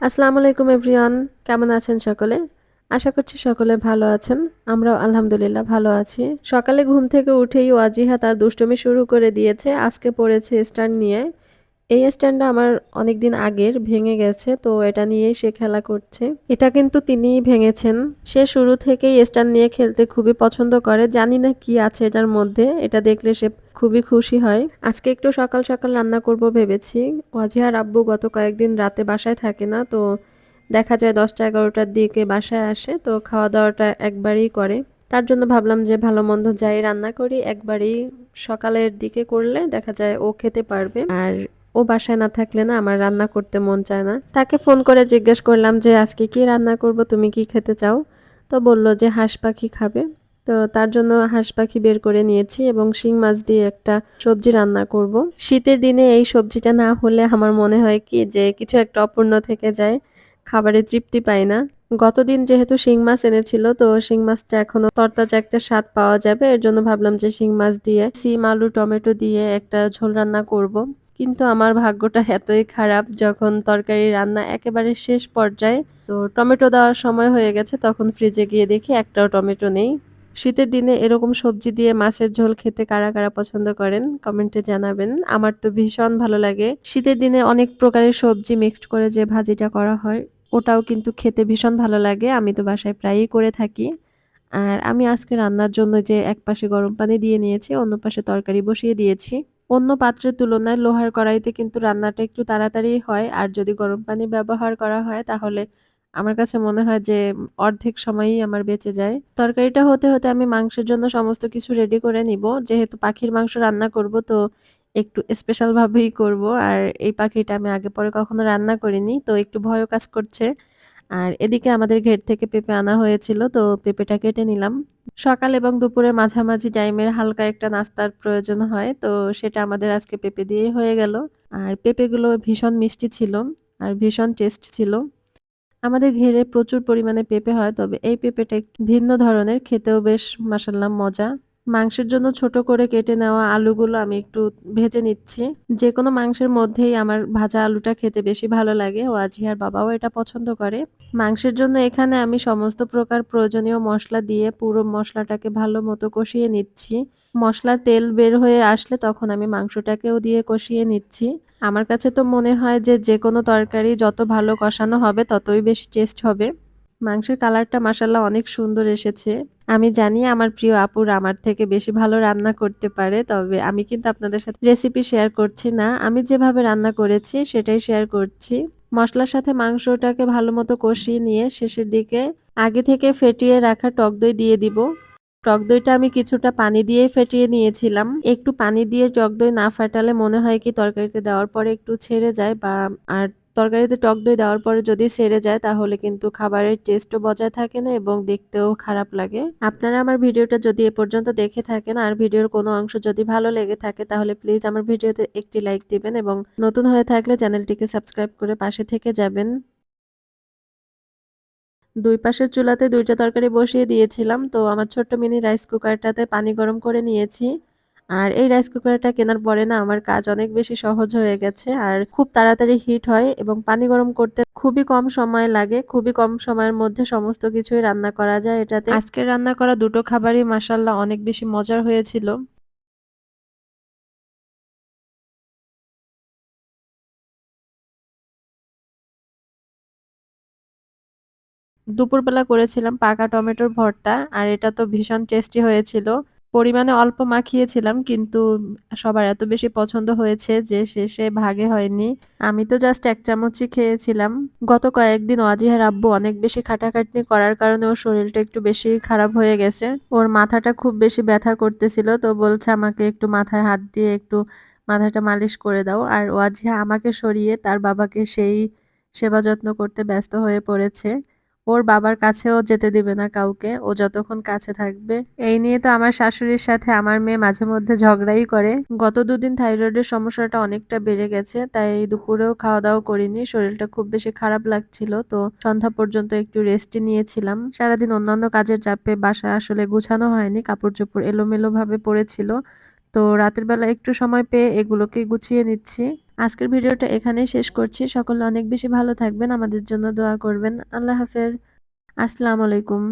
আসসালামু আলাইকুম, এভরিওয়ান। কেমন আছেন সকলে? আশা করছি সকলে ভালো আছেন। আমরাও আলহামদুলিল্লাহ ভালো আছি। সকালে ঘুম থেকে উঠেই ওয়াজিহা তার দুষ্টমি শুরু করে দিয়েছে। আজকে পড়েছে স্টার নিয়ে। এই স্ট্যান্ডটা আমার অনেকদিন আগের, ভেঙে গেছে, তো এটা নিয়ে সে খেলা করছে। এটা কিন্তু তিনিই ভেঙেছেন। সে শুরু থেকেই স্ট্যান্ড নিয়ে খেলতে খুবই পছন্দ করে। জানি না কি আছে এটার মধ্যে, এটা দেখলে সে খুবই খুশি হয়। আজকে একটু সকাল সকাল রান্না করব ভেবেছি। ওয়াজিহার আব্বু গত কয়েকদিন রাতে বাসায় থাকে না, তো দেখা যায় দশটা এগারোটার দিকে বাসায় আসে, তো খাওয়া দাওয়াটা একবারই করে। তার জন্য ভাবলাম যে ভালো মন্দ যাই রান্না করি, একবারই সকালের দিকে করলে দেখা যায় ও খেতে পারবে। আর ও বাসায় না থাকলে না আমার রান্না করতে মন চায় না। তাকে ফোন করে জিজ্ঞেস করলাম যে, আজকে কি রান্না করব? তুমি কি খেতে চাও? তো বলল যে, হাঁস পাখি খাবে। তো তার জন্য হাঁস পাখি বের করে নিয়েছি এবং শিং মাছ দিয়ে একটা সবজি রান্না করব। শীতের দিনে এই সবজিটা না হলে আমার মনে হয় কি যে, কিছু একটা অপূর্ণ থেকে যায়। খাবারে তৃপ্তি পাই না। গতদিন যেহেতু শিং মাছ এনেছিল, তো শিং মাছটা এখনও তরতাজা একটা স্বাদ পাওয়া যাবে। এর জন্য ভাবলাম যে, শিং মাছ দিয়ে, সিম, আলু, টমেটো দিয়ে একটা ঝোল রান্না করব। কিন্তু আমার ভাগ্যটা এতই খারাপ যখন তরকারি রান্না একেবারে শেষ পর্যায়ে, তো টমেটো দেওয়ার সময় হয়ে গেছে, তখন ফ্রিজে গিয়ে দেখি একটাও টমেটো নেই। শীতের দিনে এরকম সবজি দিয়ে মাছের ঝোল খেতে কারা কারা পছন্দ করেন কমেন্টে জানাবেন। আমার তো ভীষণ ভালো লাগে। শীতের দিনে অনেক প্রকারের সবজি মিক্সড করে যে ভাজিটা করা হয়, ওটাও কিন্তু খেতে ভীষণ ভালো লাগে। আমি তো বাসায় প্রায়ই করে থাকি। আর আমি আজকে রান্নার জন্য যে এক পাশে গরম পানি দিয়ে নিয়েছি, অন্য পাশে তরকারি বসিয়ে দিয়েছি। অন্য পাত্রের তুলনায় লোহার কড়াইতে কিন্তু রান্নাটা একটু তাড়াতাড়ি হয়। আর যদি গরম পানি ব্যবহার করা হয়, তাহলে আমার কাছে মনে হয় যে অর্ধেক সময়ই আমার বেঁচে যায়। তরকারিটা হতে হতে আমি মাংসের জন্য সমস্ত কিছু রেডি করে নিব। যেহেতু পাখির মাংস রান্না করব, তো একটু স্পেশালভাবেই করব। আর এই পাখিটা আমি আগে পরে কখনো রান্না করিনি, তো একটু ভয়ও কাজ করছে। আর এদিকে আমাদের ঘের থেকে পেঁপে আনা হয়েছিল, তো পেঁপেটা কেটে নিলাম। সকাল এবং দুপুরে মাঝামাঝি টাইমের হালকা একটা নাস্তার প্রয়োজন হয়, তো সেটা আমাদের আজকে পেঁপে দিয়ে হয়ে গেল। আর পেঁপেগুলো ভীষণ মিষ্টি ছিল আর ভীষণ টেস্ট ছিল। আমাদের ঘেরে প্রচুর পরিমাণে পেঁপে হয়, তবে এই পেঁপেটা একটু ভিন্ন ধরনের, খেতেও বেশ মাসাল্লাম মজা। মাংসের জন্য ছোট করে কেটে নেওয়া আলুগুলো আমি একটু ভেজে নিচ্ছি। যে কোনো মাংসের মধ্যেই আমার ভাজা আলুটা খেতে বেশি ভালো লাগে ও আজিহার বাবাও এটা পছন্দ করে। মাংসের জন্য এখানে আমি সমস্ত প্রকার প্রয়োজনীয় মশলা দিয়ে পুরো মশলাটাকে ভালো মতো কষিয়ে নিচ্ছি। মশলার তেল বের হয়ে আসলে তখন আমি মাংসটাকেও দিয়ে কষিয়ে নিচ্ছি। আমার কাছে তো মনে হয় যে যেকোনো তরকারি যত ভালো কষানো হবে ততই বেশি টেস্ট হবে। মাংসের কালারটা মাসাল্লাহ অনেক সুন্দর এসেছে। আমি জানি আমার প্রিয় আপুর আমার থেকে বেশি ভালো রান্না করতে পারে, তবে আমি কিন্তু আপনাদের সাথে রেসিপি শেয়ার করছি না। আমি যেভাবে রান্না করেছি সেটাই শেয়ার করছি। মশলার সাথে মাংসটাকে ভালো মতো কষিয়ে নিয়ে শেষের দিকে আগে থেকে ফেটিয়ে রাখা টক দই দিয়ে দিব। টক দইটা আমি কিছুটা পানি দিয়ে ফেটিয়ে নিয়েছিলাম। একটু পানি দিয়ে টক দই না ফাটালে মনে হয় কি তরকারিতে দেওয়ার পরে একটু ছেড়ে যায় বা আর তরকারিতে টক দই দেওয়ার পরে যদি সেরে যায়, তাহলে কিন্তু খাবারের টেস্টও বজায় থাকে না এবং দেখতেও খারাপ লাগে। আপনারা আমার ভিডিওটা যদি এ পর্যন্ত দেখে থাকেন আর ভিডিওর কোনো অংশ যদি ভালো লেগে থাকে, তাহলে প্লিজ আমার ভিডিওতে একটি লাইক দিবেন এবং নতুন হয়ে থাকলে চ্যানেলটিকে সাবস্ক্রাইব করে পাশে থেকে যাবেন। দুই পাশের চুলাতে দুইটা তরকারি বসিয়ে দিয়েছিলাম, তো আমার ছোট্ট মিনি রাইস কুকারটাতে পানি গরম করে নিয়েছি। আর এই রাইস কুকারটা কেনার পরে না আমার কাজ অনেক বেশি সহজ হয়ে গেছে আর খুব তাড়াতাড়ি হিট হয় এবং পানি গরম করতে খুবই কম সময় লাগে, খুবই কম সময়ের মধ্যে সমস্ত কিছুই রান্না করা যায় এটাতে। আজকে রান্না করা দুটো খাবারই মাসাল্লাহ অনেক বেশি মজার হয়েছিল। দুপুরবেলা করেছিলাম পাকা টমেটোর ভর্তা আর এটা তো ভীষণ টেস্টি হয়েছিল। পরিমাণে অল্প মাখিয়েছিলাম, কিন্তু সবার এত বেশি পছন্দ হয়েছে যে শেষে ভাগে হয়নি। আমি তো জাস্ট এক চামচই খেয়েছিলাম। গত কয়েকদিন অজিহার আব্বু অনেক বেশি খাটাখাটনি করার কারণে ওর শরীরটা একটু বেশি খারাপ হয়ে গেছে। ওর মাথাটা খুব বেশি ব্যথা করতেছিল, তো বলছে আমাকে একটু মাথায় হাত দিয়ে একটু মাথাটা মালিশ করে দাও। আর ওয়াজিহা আমাকে সরিয়ে তার বাবাকে সেই সেবা যত্ন করতে ব্যস্ত হয়ে পড়েছে। ওর বাবার কাছেও যেতে দিবে না কাউকে, ও যতক্ষণ কাছে থাকবে। এই নিয়ে তো আমার শাশুড়ির সাথে আমার মেয়ে মাঝে মধ্যে ঝগড়াই করে। গত দুদিন থাইরয়েডের সমস্যাটা অনেকটা বেড়ে গেছে, তাই দুপুরেও খাওয়া দাওয়া করিনি, শরীরটা খুব বেশি খারাপ লাগছিল, তো সন্ধ্যা পর্যন্ত একটু রেস্ট নিয়েছিলাম। সারাদিন অন্যান্য কাজের চাপে বাসা আসলে গুছানো হয়নি কাপড় চোপড় এলোমেলো ভাবে পড়েছিল। তো রাতের বেলা একটু সময় পেয়ে এগুলোকে গুছিয়ে নিচ্ছি। আজকের ভিডিওটা এখানেই শেষ করছি। সকলে অনেক বেশি ভালো থাকবেন। আমাদের জন্য দোয়া করবেন। আল্লাহ হাফেজ। আসসালামু আলাইকুম।